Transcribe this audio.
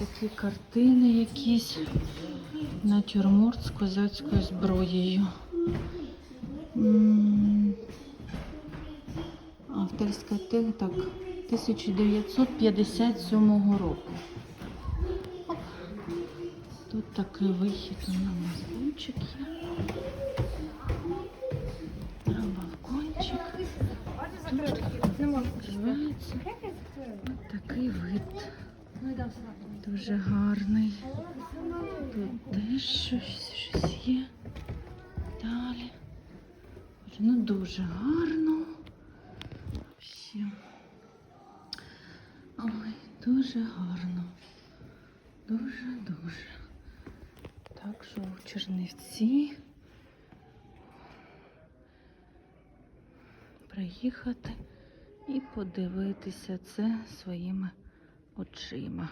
такі картини якісь. Натюрморт з козацькою зброєю. Авторська тег, так, 1957 року. Оп. Тут такий вихід у нас балкончик є. Балкончик. Відкривається. Ось такий вид. Дуже гарний. Тут теж щось, щось є. Далі. Ну дуже гарно. Ще. Ой, дуже гарно. Дуже-дуже. Так що в Чернівці приїхати і подивитися це своїми очима.